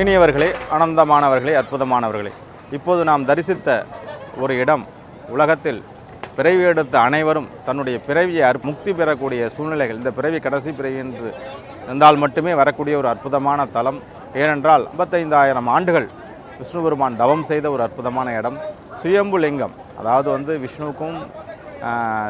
இனியவர்களே ஆனந்தமானவர்களே அற்புதமானவர்களே இப்போது நாம் தரிசித்த ஒரு இடம் உலகத்தில் பிறவி எடுத்த அனைவரும் தன்னுடைய பிறவியை அற் முக்தி பெறக்கூடிய சூழ்நிலைகள். இந்த பிறவி கடைசி பிறவி என்று இருந்தால் மட்டுமே வரக்கூடிய ஒரு அற்புதமான தலம். ஏனென்றால் ஐம்பத்தைந்தாயிரம் ஆண்டுகள் விஷ்ணு பெருமான் தவம் செய்த ஒரு அற்புதமான இடம். சுயம்பு லிங்கம் அதாவது வந்து விஷ்ணுவுக்கும்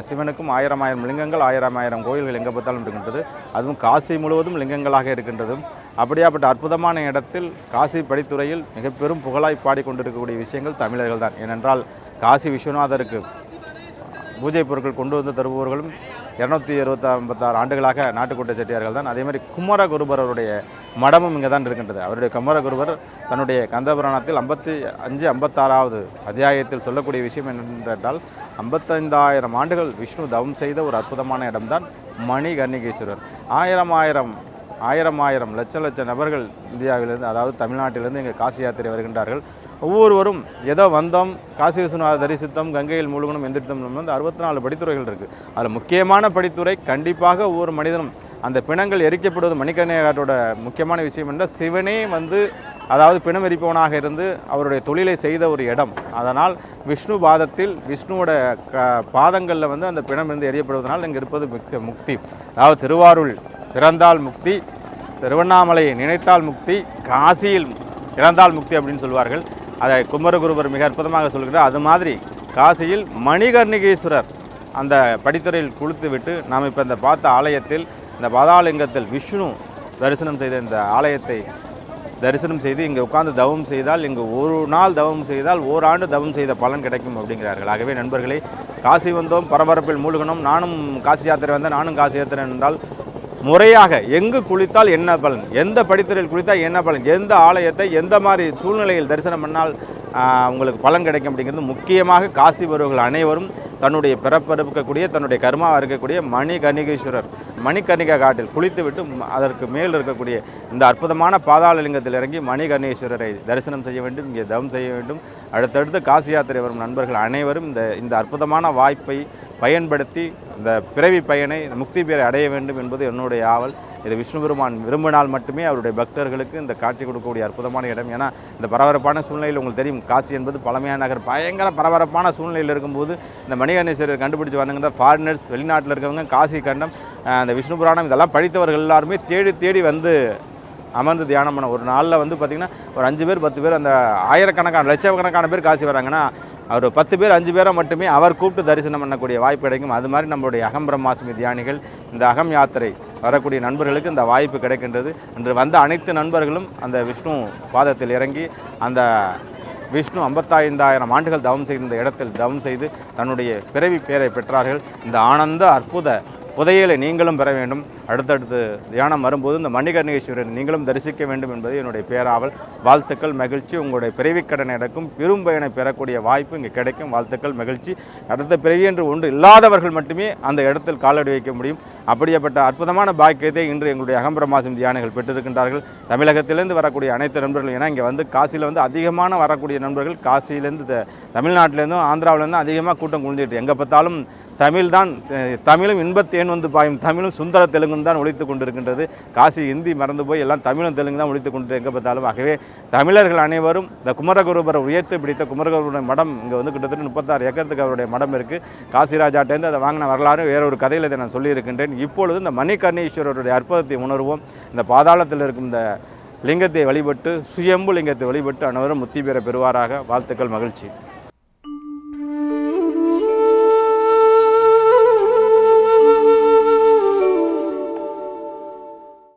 சிவனுக்கும் ஆயிரம் ஆயிரம் லிங்கங்கள் ஆயிரம் ஆயிரம் கோயில்கள் எங்கே பார்த்தாலும் இருக்கின்றது. அதுவும் காசி முழுவதும் லிங்கங்களாக இருக்கின்றது. அப்படியாப்பட்ட அற்புதமான இடத்தில் காசி படித்துறையில் மிக பெரும் புகழாய் பாடிக்கொண்டிருக்கக்கூடிய விஷயங்கள் தமிழர்கள் தான் ஏனென்றால் காசி விஸ்வநாதருக்கு பூஜை பொருட்கள் கொண்டு வந்து தருபவர்களும் இரநூத்தி இருபத்தி ஐம்பத்தாறு ஆண்டுகளாக நாட்டுக்கோட்டை செட்டியார்கள் தான் அதே மாதிரி குமரகுருபர் அவருடைய மடமும் இங்கே தான் இருக்கின்றது. அவருடைய குமரகுருபர் தன்னுடைய கந்தபுராணத்தில் ஐம்பத்தி அஞ்சு ஐம்பத்தாறாவது அத்தியாயத்தில் சொல்லக்கூடிய விஷயம் என்னென்றால் ஐம்பத்தைந்தாயிரம் ஆண்டுகள் விஷ்ணு தவம் செய்த ஒரு அற்புதமான இடம்தான் மணிகர்ணிகேஸ்வரர் ஆயிரம் ஆயிரம் ஆயிரம் ஆயிரம் லட்ச லட்ச நபர்கள் இந்தியாவிலிருந்து அதாவது தமிழ்நாட்டிலிருந்து இங்கே காசி யாத்திரை வருகின்றார்கள். ஒவ்வொருவரும் ஏதோ வந்தோம் காசி விஸ்வநாத தரிசித்தம் கங்கையில் மூழ்கணும் எந்திரித்தம் வந்து அறுபத்தி நாலு படித்துறைகள் இருக்குது அதில் முக்கியமான படித்துறை கண்டிப்பாக ஒவ்வொரு மனிதனும். அந்த பிணங்கள் எரிக்கப்படுவது மணிக்கண்ணையாட்டோட முக்கியமான விஷயம் என்றால் சிவனே வந்து அதாவது பிணம் எரிப்பவனாக இருந்து அவருடைய தொழிலை செய்த ஒரு இடம். அதனால் விஷ்ணு பாதத்தில் விஷ்ணுவோட க பாதங்களில் வந்து அந்த பிணம் இருந்து எரியப்படுவதனால் இங்கே இருப்பது முக்தி. அதாவது திருவாரூர் பிறந்தால் முக்தி திருவண்ணாமலையை நினைத்தால் முக்தி காசியில் இறந்தால் முக்தி அப்படின்னு சொல்வார்கள். அதை குமரகுருபர் மிக அற்புதமாக சொல்கிறார். அது மாதிரி காசியில் மணிகர்ணிகேஸ்வரர் அந்த படித்துறையில் குளித்து விட்டு நாம் இப்போ இந்த பார்த்த ஆலயத்தில் இந்த பாதாளிங்கத்தில் விஷ்ணு தரிசனம் செய்த இந்த ஆலயத்தை தரிசனம் செய்து இங்கே உட்கார்ந்து தவம் செய்தால் இங்கு ஒரு நாள் தவம் செய்தால் ஓராண்டு தவம் செய்த பலன் கிடைக்கும் அப்படிங்கிறார்கள். ஆகவே நண்பர்களே காசி வந்தோம் பரபரப்பில் மூழ்கணும். நானும் காசி யாத்திரை வந்தேன். நானும் காசி யாத்திரை என்றால் முறையாக எங்கு குளித்தால் என்ன பலன்? எந்த படித்துறையில் குளித்தால் என்ன பலன்? எந்த ஆலயத்தை எந்த மாதிரி சூழ்நிலையில் தரிசனம் பண்ணால் உங்களுக்கு பலன் கிடைக்கும் அப்படிங்கிறது முக்கியமாக காசி வருவர்கள் அனைவரும் தன்னுடைய பிறப்பெடுக்கக்கூடிய தன்னுடைய கர்மாவாக இருக்கக்கூடிய மணிகர்ணிகேஸ்வரர் மணிகர்ணிகா காட்டில் குளித்துவிட்டு அதற்கு மேல் இருக்கக்கூடிய இந்த அற்புதமான பாதாளலிங்கத்தில் இறங்கி மணிகர்ணேஸ்வரரை தரிசனம் செய்ய வேண்டும் இங்கே தவம் செய்ய வேண்டும். அடுத்தடுத்து காசி யாத்திரை வரும் நண்பர்கள் அனைவரும் இந்த இந்த அற்புதமான வாய்ப்பை பயன்படுத்தி இந்த பிறவி பயனை இந்த முக்தி பேரை அடைய வேண்டும் என்பது என்னுடைய ஆவல். இது விஷ்ணு பெருமான் விரும்பினால் மட்டுமே அவருடைய பக்தர்களுக்கு இந்த காட்சி கொடுக்கக்கூடிய அற்புதமான இடம். ஏன்னா இந்த பரபரப்பான சூழ்நிலையில் உங்களுக்கு தெரியும் காசி என்பது பழமையான நகர். பயங்கர பரபரப்பான சூழ்நிலையில் இருக்கும்போது இந்த மணிகணேஸ்வரர் கண்டுபிடிச்சு வந்தாங்க ஃபாரினர்ஸ் வெளிநாட்டில் இருக்கவங்க காசி கண்டம் அந்த விஷ்ணு புராணம் இதெல்லாம் படித்தவர்கள் எல்லாருமே தேடி தேடி வந்து அமர்ந்து தியானம் பண்ண ஒரு நாளில் வந்து பார்த்திங்கன்னா ஒரு அஞ்சு பேர் பத்து பேர் அந்த ஆயிரக்கணக்கான லட்சக்கணக்கான பேர் காசி வராங்கன்னா அவர் பத்து பேர் அஞ்சு பேரை மட்டுமே அவர் கூப்பிட்டு தரிசனம் பண்ணக்கூடிய வாய்ப்பு கிடைக்கும். அது மாதிரி நம்மளுடைய அகம் தியானிகள் இந்த அகம் யாத்திரை வரக்கூடிய நண்பர்களுக்கு இந்த வாய்ப்பு கிடைக்கின்றது. இன்று வந்த அனைத்து நண்பர்களும் அந்த விஷ்ணு பாதத்தில் இறங்கி அந்த விஷ்ணு ஐம்பத்தைந்தாயிரம் ஆண்டுகள் தவம் செய்திருந்த இந்த இடத்தில் தவம் செய்து தன்னுடைய பிறவி பேரை பெற்றார்கள். இந்த ஆனந்த அற்புத புதையலை நீங்களும் பெற வேண்டும். அடுத்தடுத்து தியானம் வரும்போது இந்த மணிகர்ணேஸ்வரர் நீங்களும் தரிசிக்க வேண்டும் என்பது என்னுடைய பேராவல். வாழ்த்துக்கள் மகிழ்ச்சி. உங்களுடைய பிறவி கடன் அடக்கும் பெரும் பயனை பெறக்கூடிய வாய்ப்பு இங்கே கிடைக்கும். வாழ்த்துக்கள் மகிழ்ச்சி. அடுத்த பிறவி என்று ஒன்று இல்லாதவர்கள் மட்டுமே அந்த இடத்தில் காலடி வைக்க முடியும். அப்படியேப்பட்ட அற்புதமான பாக்கியத்தை இன்று எங்களுடைய அகம்பிரமாசம் தியானிகள் பெற்றிருக்கின்றார்கள். தமிழகத்திலிருந்து வரக்கூடிய அனைத்து நண்பர்களும் ஏன்னா இங்கே வந்து காசியில் வந்து அதிகமான வரக்கூடிய நண்பர்கள் காசியிலேருந்து தமிழ்நாட்டிலேருந்தும் ஆந்திராவிலேருந்தும் அதிகமாக கூட்டம் குளிஞ்சிட்டு எங்கே பார்த்தாலும் தமிழ் தான் தமிழும் இன்பத்தேன் வந்து பாயும் தமிழும் சுந்தர தெலுங்கும் தான் ஒழித்து கொண்டிருக்கின்றது. காசி இந்தி மறந்து போய் எல்லாம் தமிழும் தெலுங்கு தான் ஒழித்து கொண்டு எங்கே பார்த்தாலும். ஆகவே தமிழர்கள் அனைவரும் இந்த குமரகுருபரை உயர்த்து பிடித்த குமரகுருபருடைய மடம் இங்கே வந்து கிட்டத்தட்ட முப்பத்தாறு ஏக்கரத்துக்கு அவருடைய மடம் இருக்குது காசிராஜாட்டேருந்து அதை வாங்கின வரலாறு வேற ஒரு கதையில் இதை நான் சொல்லியிருக்கின்றேன். இப்பொழுது இந்த மணிகர்ணீஸ்வரருடைய அற்புதத்தை உணர்வோம். இந்த பாதாளத்தில் இருக்கும் இந்த லிங்கத்தை வழிபட்டு சுயம்பு லிங்கத்தை வழிபட்டு அனைவரும் முத்தி பெற பெறுவாராக. வாழ்த்துக்கள் மகிழ்ச்சி.